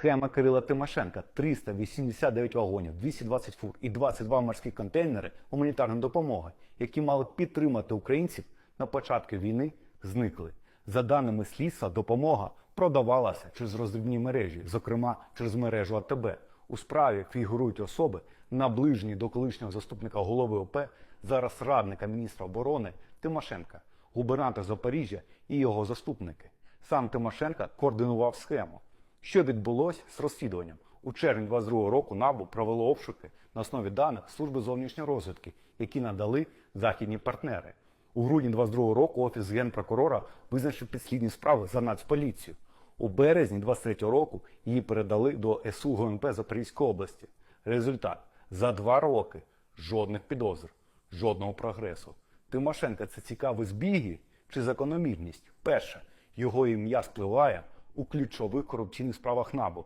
Схема Кирила Тимошенка 389 вагонів, 220 фур і 22 морські контейнери гуманітарної допомоги, які мали підтримати українців на початку війни, зникли. За даними слідства, допомога продавалася через роздрібні мережі, зокрема через мережу АТБ. У справі фігурують особи, наближені до колишнього заступника голови ОП, зараз радника міністра оборони Тимошенка, губернатор Запоріжжя і його заступники. Сам Тимошенко координував схему. Що відбулося з розслідуванням? У червні 22 року НАБУ провело обшуки на основі даних Служби зовнішньої розвідки, які надали західні партнери. У грудні 22 року офіс генпрокурора визначив підслідні справи за нацполіцію. У березні 23 року її передали до СУ ГУНП Запорізької області. Результат за два роки жодних підозр, жодного прогресу. Тимошенка це цікаві збіги чи закономірність? Перше, його ім'я спливає у ключових корупційних справах НАБУ.